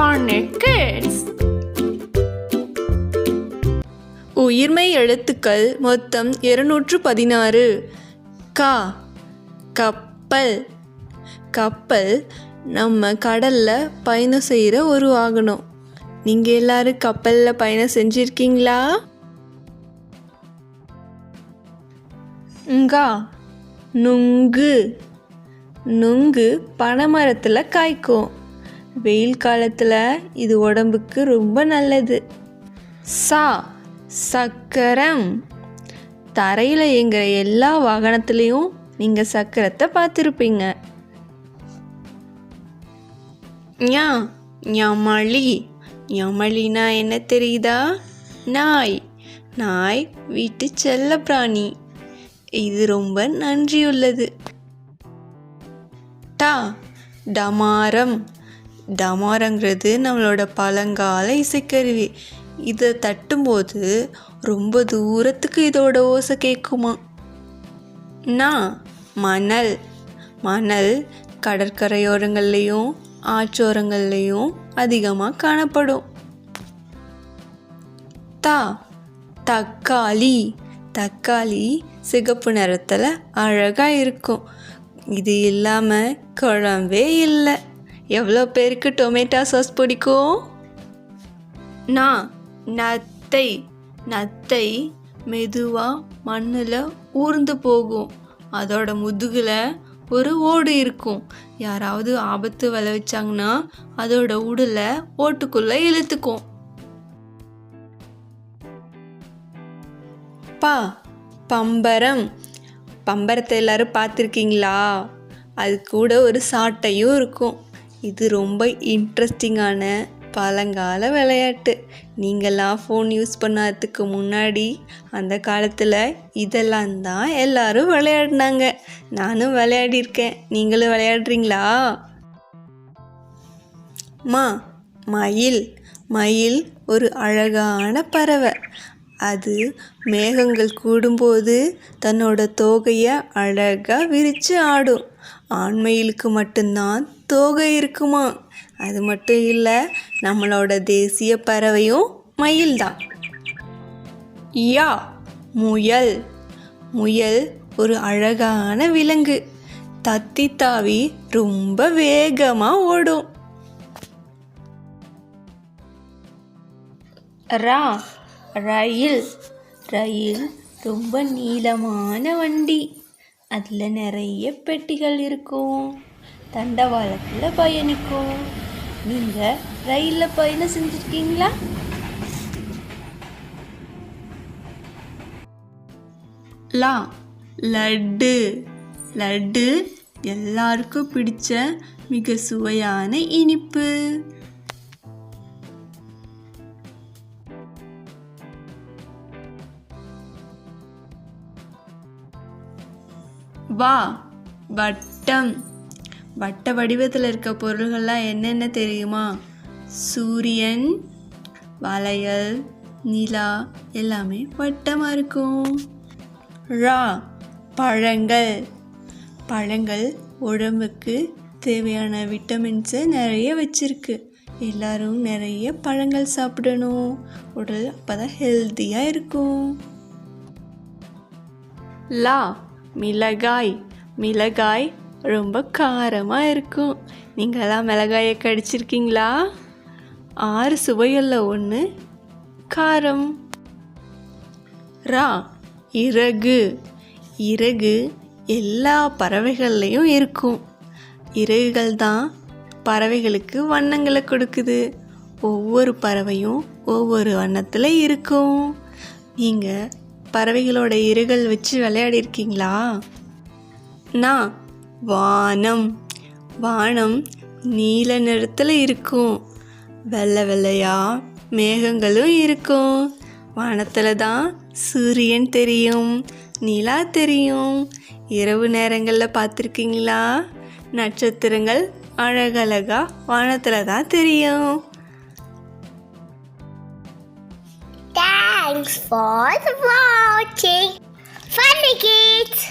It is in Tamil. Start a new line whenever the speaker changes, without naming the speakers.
Funny Kids உயிர்மை எழுத்துக்கள் மொத்தம் இருநூற்று பதினாறு கா கப்பல். கப்பல் நம்ம கடலில் பயணம் செய்கிற ஒரு வாகனம். நீங்கள் எல்லாரும் கப்பலில் பயணம் செஞ்சுருக்கீங்களா? ங்கா நுங்கு. நுங்கு பனைமரத்தில் காய்க்கும். வெயில் காலத்தில் இது உடம்புக்கு ரொம்ப நல்லது. சா சக்கரம். தரையில் எங்கள் எல்லா வாகனத்துலேயும் நீங்கள் சக்கரத்தை பார்த்துருப்பீங்க. ஞா ஞமளி. ஞமளினா என்ன தெரியுதா? நாய். நாய் வீட்டு செல்ல பிராணி. இது ரொம்ப நன்றியுள்ளது. டா டமாரம். டமாரங்கிறது நம்மளோட பழங்கால இசைக்கருவி. இதை தட்டும்போது ரொம்ப தூரத்துக்கு இதோட ஓசை கேட்குமா? நான் மணல். மணல் கடற்கரையோரங்கள்லேயும் ஆற்றோரங்கள்லேயும் அதிகமாக காணப்படும். தா தக்காளி. தக்காளி சிகப்பு நிறத்தில் அழகாக இருக்கும். இது இல்லாமல் குழம்பே இல்லை. எவ்வளோ பேருக்கு டொமேட்டோ சாஸ் பிடிக்கும்? நான் நத்தை நத்தை மெதுவாக மண்ணில் ஊர்ந்து போகும். அதோட முதுகில் ஒரு ஓடு இருக்கும். யாராவது ஆபத்து விளைவிச்சாங்கன்னா அதோட உடலை ஓட்டுக்குள்ளே இழுத்துக்கும். பா பம்பரம். பம்பரத்தை எல்லாரும் பார்த்துருக்கீங்களா? அது கூட ஒரு சாட்டையும் இருக்கும். இது ரொம்ப இன்ட்ரெஸ்டிங்கான பழங்கால விளையாட்டு. நீங்கள்லாம் ஃபோன் யூஸ் பண்ணாததுக்கு முன்னாடி அந்த காலத்தில் இதெல்லாம் தான் எல்லாரும் விளையாடினாங்க. நானும் விளையாடிருக்கேன். நீங்களும் விளையாடுறீங்களா? மா மயில். மயில் ஒரு அழகான பறவை. அது மேகங்கள் கூடும்போது தன்னோட தோகையை அழகாக விரித்து ஆடும். ஆண்மயிலுக்கு மட்டும்தான் தோகை இருக்குமா? அது மட்டும் இல்லை நம்மளோட தேசிய பறவையும் மயில் தான் யா முயல். முயல் ஒரு அழகான விலங்கு. தத்தி தாவி ரொம்ப வேகமாக ஓடும். ரா ரயில் ரயில் ரொம்ப நீளமான வண்டி. அதில் நிறைய பெட்டிகள் இருக்கும். தண்டவாளத்தில் பயணிக்கும். நீங்கள் ரயிலில் பயணம் செஞ்சுருக்கீங்களா? லா லட்டு. லட்டு எல்லாருக்கும் பிடிச்ச மிக சுவையான இனிப்பு. வா. வட்டம். வட்ட வடிவத்தில் இருக்க பொருள்கள்லாம் என்னென்ன தெரியுமா? சூரியன் வளையல் நிலா எல்லாமே வட்டமாக இருக்கும். ரா. பழங்கள். பழங்கள் உடம்புக்கு தேவையான விட்டமின்ஸை நிறைய வச்சிருக்கு. எல்லாரும் நிறைய பழங்கள் சாப்பிடணும். உடல் அப்போ தான் ஹெல்த்தியாக இருக்கும். லா. மிளகாய். மிளகாய் ரொம்ப காரமாக இருக்கும். நீங்களாம் மிளகாயை கடிச்சிருக்கீங்களா? ஆறு சுவையில் ஒன்று காரம். ரா இறகு. இறகு எல்லா பறவைகள்லையும் இருக்கும். இறகுகள் தான் பறவைகளுக்கு வண்ணங்களை கொடுக்குது. ஒவ்வொரு பறவையும் ஒவ்வொரு வண்ணத்தில் இருக்கும். நீங்கள் பறவைகளோட இறகுகள் வச்சு விளையாடிருக்கீங்களா? நான் வானம். வானம் நீல நிறத்தில் இருக்கும். வெள்ளை வெள்ளையாக மேகங்களும் இருக்கும். வானத்தில் தான் சூரியன் தெரியும் நிலா தெரியும். இரவு நேரங்களில் பார்த்துருக்கீங்களா? நட்சத்திரங்கள் அழகழகா வானத்தில் தான் தெரியும்.
Thanks for watching. Funny kids.